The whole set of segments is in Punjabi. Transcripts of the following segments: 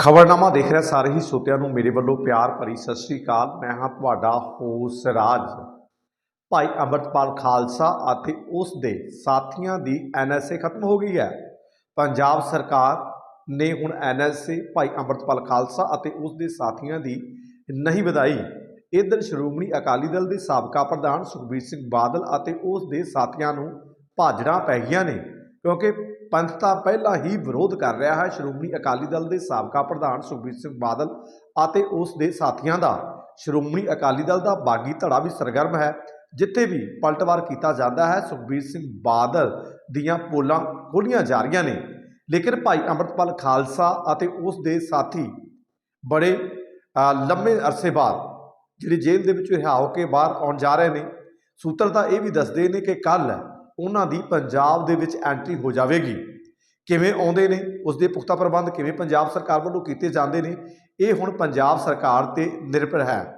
ਖਬਰਨਾਮਾ ਦੇਖ ਰਿਹਾ ਸਾਰੇ ਹੀ ਸੋਤਿਆਂ ਨੂੰ ਮੇਰੇ ਵੱਲੋਂ ਪਿਆਰ ਭਰੀ ਸਤਿ ਸ੍ਰੀ ਅਕਾਲ। ਮੈਂ ਹਾਂ ਤੁਹਾਡਾ ਹੋਸ ਰਾਜ। ਭਾਈ ਅੰਮ੍ਰਿਤਪਾਲ ਖਾਲਸਾ ਅਤੇ ਉਸ ਦੇ ਸਾਥੀਆਂ ਦੀ ਐਨਐਸਏ ਖਤਮ ਹੋ ਗਈ ਹੈ। ਪੰਜਾਬ ਸਰਕਾਰ ਨੇ ਹੁਣ ਐਨਐਸਏ ਭਾਈ ਅੰਮ੍ਰਿਤਪਾਲ ਖਾਲਸਾ ਅਤੇ ਉਸ ਦੇ ਸਾਥੀਆਂ ਦੀ ਨਹੀਂ ਵਧਾਈ। ਇਧਰ ਸ਼੍ਰੋਮਣੀ ਅਕਾਲੀ ਦਲ ਦੇ ਸਾਬਕਾ ਪ੍ਰਧਾਨ ਸੁਖਬੀਰ ਸਿੰਘ ਬਾਦਲ ਅਤੇ ਉਸ ਦੇ ਸਾਥੀਆਂ ਨੂੰ ਭਾਜੜਾਂ ਪੈ ਗਈਆਂ ਨੇ। ਕਿਉਂਕਿ ਪੰਥ ਤਾਂ ਪਹਿਲਾਂ ਹੀ ਵਿਰੋਧ ਕਰ ਰਿਹਾ ਹੈ ਸ਼੍ਰੋਮਣੀ ਅਕਾਲੀ ਦਲ ਦੇ ਸਾਬਕਾ ਪ੍ਰਧਾਨ ਸੁਖਬੀਰ ਸਿੰਘ ਬਾਦਲ ਅਤੇ ਉਸ ਦੇ ਸਾਥੀਆਂ ਦਾ। ਸ਼੍ਰੋਮਣੀ ਅਕਾਲੀ ਦਲ ਦਾ ਬਾਗੀ ਧੜਾ ਵੀ ਸਰਗਰਮ ਹੈ, ਜਿੱਥੇ ਵੀ ਪਲਟਵਾਰ ਕੀਤਾ ਜਾਂਦਾ ਹੈ, ਸੁਖਬੀਰ ਸਿੰਘ ਬਾਦਲ ਦੀਆਂ ਪੋਲਾਂ ਖੋਲੀਆਂ ਜਾ ਰਹੀਆਂ ਨੇ। ਲੇਕਿਨ ਭਾਈ ਅੰਮ੍ਰਿਤਪਾਲ ਖਾਲਸਾ ਅਤੇ ਉਸ ਦੇ ਸਾਥੀ ਬੜੇ ਲੰਮੇ ਅਰਸੇ ਬਾਅਦ ਜਿਹੜੇ ਜੇਲ੍ਹ ਦੇ ਵਿੱਚ ਰਿਹਾ ਹੋ ਕੇ ਬਾਹਰ ਆਉਣ ਜਾ ਰਹੇ ਨੇ। ਸੂਤਰ ਤਾਂ ਇਹ ਵੀ ਦੱਸਦੇ ਨੇ ਕਿ ਕੱਲ ਉਹਨਾਂ ਦੀ ਪੰਜਾਬ ਦੇ ਵਿੱਚ ਐਂਟਰੀ ਹੋ ਜਾਵੇਗੀ। ਕਿਵੇਂ ਆਉਂਦੇ ਨੇ? ਉਸ ਦੇ ਪੁਖਤਾ ਪ੍ਰਬੰਧ ਕਿਵੇਂ ਪੰਜਾਬ ਸਰਕਾਰ ਵੱਲੋਂ ਕੀਤੇ ਜਾਂਦੇ ਨੇ? ਇਹ ਹੁਣ ਪੰਜਾਬ ਸਰਕਾਰ ਤੇ ਨਿਰਭਰ ਹੈ।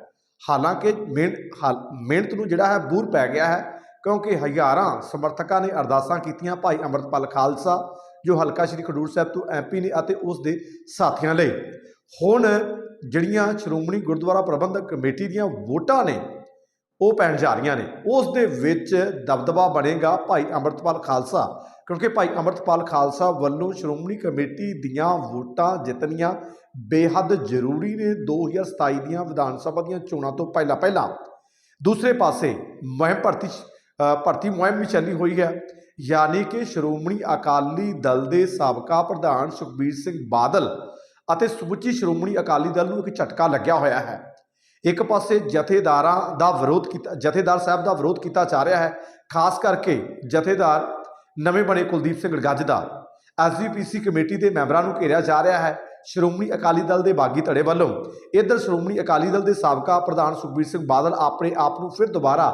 ਹਾਲਾਂਕਿ ਮਿਹਨ- ਹਾਲ- ਮਿਹਨਤ ਨੂੰ ਜਿਹੜਾ ਹੈ ਬੂਰ ਪੈ ਗਿਆ ਹੈ, ਕਿਉਂਕਿ ਹਜ਼ਾਰਾਂ ਸਮਰਥਕਾਂ ਨੇ ਅਰਦਾਸਾਂ ਕੀਤੀਆਂ ਭਾਈ ਅੰਮ੍ਰਿਤਪਾਲ ਖਾਲਸਾ, ਜੋ ਹਲਕਾ ਸ਼੍ਰੀ ਖਡੂਰ ਸਾਹਿਬ ਤੋਂ ਐਮਪੀ ਨੇ ਅਤੇ ਉਸ ਦੇ ਸਾਥੀਆਂ ਲਈ। ਹੁਣ ਜਿਹੜੀਆਂ ਸ਼੍ਰੋਮਣੀ ਗੁਰਦੁਆਰਾ ਪ੍ਰਬੰਧਕ ਕਮੇਟੀ ਦੀਆਂ ਵੋਟਾਂ ਨੇ ਉਹ ਪੈਣ ਜਾ ਰਹੀਆਂ ਨੇ। ਉਸ ਦੇ ਵਿੱਚ ਦਬਦਬਾ ਬਣੇਗਾ ਭਾਈ ਅੰਮ੍ਰਿਤਪਾਲ ਖਾਲਸਾ, ਕਿਉਂਕਿ ਭਾਈ ਅੰਮ੍ਰਿਤਪਾਲ ਖਾਲਸਾ ਵੱਲੋਂ ਸ਼੍ਰੋਮਣੀ ਕਮੇਟੀ ਦੀਆਂ ਵੋਟਾਂ ਜਿੱਤਣੀਆਂ ਬੇਹੱਦ ਜ਼ਰੂਰੀ ਨੇ 2027 ਦੀਆਂ ਵਿਧਾਨ ਸਭਾ ਦੀਆਂ ਚੋਣਾਂ ਤੋਂ ਪਹਿਲਾਂ ਪਹਿਲਾਂ। ਦੂਸਰੇ ਪਾਸੇ ਮੁਹਿੰਮ ਭਰਤੀ ਭਰਤੀ ਮੁਹਿੰਮ ਵੀ ਚੱਲੀ ਹੋਈ ਹੈ। ਯਾਨੀ ਕਿ ਸ਼੍ਰੋਮਣੀ ਅਕਾਲੀ ਦਲ ਦੇ ਸਾਬਕਾ ਪ੍ਰਧਾਨ ਸੁਖਬੀਰ ਸਿੰਘ ਬਾਦਲ ਅਤੇ ਸਮੁੱਚੀ ਸ਼੍ਰੋਮਣੀ ਅਕਾਲੀ ਦਲ ਨੂੰ ਇੱਕ ਝਟਕਾ ਲੱਗਿਆ ਹੋਇਆ ਹੈ। ਇੱਕ ਪਾਸੇ ਜਥੇਦਾਰਾਂ ਦਾ ਵਿਰੋਧ ਕੀਤਾ, ਜਥੇਦਾਰ ਸਾਹਿਬ ਦਾ ਵਿਰੋਧ ਕੀਤਾ ਜਾ ਰਿਹਾ ਹੈ, ਖਾਸ ਕਰਕੇ ਜਥੇਦਾਰ ਨਵੇਂ ਬਣੇ ਕੁਲਦੀਪ ਸਿੰਘ ਗੱਜ ਦਾ। ਐਸਜੀਪੀਸੀ ਕਮੇਟੀ ਦੇ ਮੈਂਬਰਾਂ ਨੂੰ ਘੇਰਿਆ ਜਾ ਰਿਹਾ ਹੈ ਸ਼੍ਰੋਮਣੀ ਅਕਾਲੀ ਦਲ ਦੇ ਬਾਗੀ ਧੜੇ ਵੱਲੋਂ ਇੱਧਰ ਸ਼੍ਰੋਮਣੀ ਅਕਾਲੀ ਦਲ ਦੇ ਸਾਬਕਾ ਪ੍ਰਧਾਨ ਸੁਖਬੀਰ ਸਿੰਘ ਬਾਦਲ ਆਪਣੇ ਆਪ ਨੂੰ ਫਿਰ ਦੁਬਾਰਾ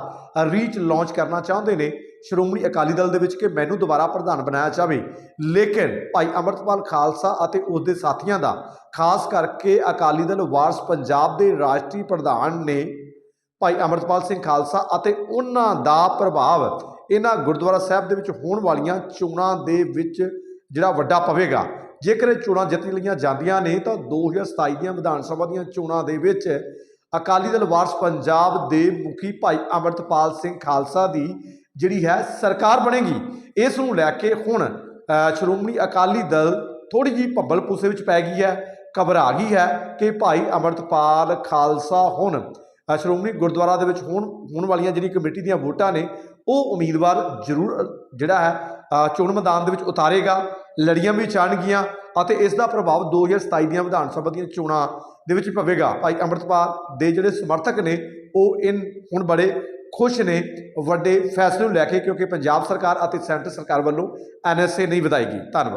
ਰੀਚ ਲਾਂਚ ਕਰਨਾ ਚਾਹੁੰਦੇ ਨੇ। ਸ਼੍ਰੋਮਣੀ ਅਕਾਲੀ ਦਲ ਦੇ ਵਿੱਚ ਕਿ ਮੈਨੂੰ ਦੁਬਾਰਾ ਪ੍ਰਧਾਨ ਬਣਾਇਆ ਜਾਵੇ। ਲੇਕਿਨ ਭਾਈ ਅਮਰਤਪਾਲ ਖਾਲਸਾ ਅਤੇ ਉਸ ਦੇ ਸਾਥੀਆਂ ਦਾ, ਖਾਸ ਕਰਕੇ ਅਕਾਲੀ ਦਲ ਵਾਰਸ ਪੰਜਾਬ ਦੇ ਰਾਸ਼ਟਰੀ ਪ੍ਰਧਾਨ ਨੇ ਭਾਈ ਅਮਰਤਪਾਲ ਸਿੰਘ ਖਾਲਸਾ ਅਤੇ ਉਹਨਾਂ ਦਾ ਪ੍ਰਭਾਵ ਇਹਨਾਂ ਗੁਰਦੁਆਰਾ ਸਾਹਿਬ ਦੇ ਵਿੱਚ ਹੋਣ ਵਾਲੀਆਂ ਚੋਣਾਂ ਦੇ ਵਿੱਚ ਜਿਹੜਾ ਵੱਡਾ ਪਵੇਗਾ। ਜੇਕਰ ਇਹ ਚੋਣਾਂ ਜਿੱਤ ਲਈਆਂ ਜਾਂਦੀਆਂ ਨੇ, ਤਾਂ 2027 ਦੀਆਂ ਵਿਧਾਨ ਸਭਾ ਦੀਆਂ ਚੋਣਾਂ ਦੇ ਵਿੱਚ ਅਕਾਲੀ ਦਲ ਵਾਰਸ ਪੰਜਾਬ ਦੇ ਮੁਖੀ ਭਾਈ ਅਮਰਤਪਾਲ ਸਿੰਘ ਖਾਲਸਾ ਦੀ ਜਿਹੜੀ ਹੈ ਸਰਕਾਰ ਬਣੇਗੀ, ਇਸ ਨੂੰ ਲੈ ਕੇ ਹੁਣ ਸ਼੍ਰੋਮਣੀ ਅਕਾਲੀ ਦਲ ਥੋੜੀ ਜਿਹੀ ਭੱਬਲ ਪੂਸੇ ਵਿੱਚ ਪੈ ਗਈ ਹੈ, ਘਬਰਾ ਗਈ ਹੈ ਕਿ ਭਾਈ ਅਮਰਤਪਾਲ ਖਾਲਸਾ ਹੁਣ ਸ਼੍ਰੋਮਣੀ ਗੁਰਦੁਆਰਾ ਦੇ ਵਿੱਚ ਹੋਣ ਹੋਣ ਵਾਲੀਆਂ ਜਿਹੜੀ ਕਮੇਟੀ ਦੀਆਂ ਵੋਟਾਂ ਨੇ, ਉਹ ਉਮੀਦਵਾਰ ਜ਼ਰੂਰ ਜਿਹੜਾ ਹੈ ਚੋਣ ਮੈਦਾਨ ਦੇ ਵਿੱਚ ਉਤਾਰੇਗਾ। ਲੜੀਆਂ ਵੀ ਚਾਣਗੀਆਂ ਅਤੇ ਇਸ ਦਾ ਪ੍ਰਭਾਵ 2027 ਦੀਆਂ ਵਿਧਾਨ ਸਭਾ ਦੀਆਂ ਚੋਣਾਂ ਦੇ ਵਿੱਚ ਪਵੇਗਾ। ਭਾਈ ਅੰਮ੍ਰਿਤਪਾਲ ਦੇ ਜਿਹੜੇ ਸਮਰਥਕ ਨੇ, ਉਹ ਇਨ, ਹੁਣ ਬੜੇ ਖੁਸ਼ ਨੇ, ਵੱਡੇ ਫੈਸਲੇ ਨੂੰ ਲੈ ਕੇ, ਕਿਉਂਕਿ ਪੰਜਾਬ ਸਰਕਾਰ ਅਤੇ ਸੈਂਟਰ ਸਰਕਾਰ ਵੱਲੋਂ ਐਨਐਸਏ ਨਹੀਂ ਵਧਾਏਗੀ ਧੰਨਵਾਦ।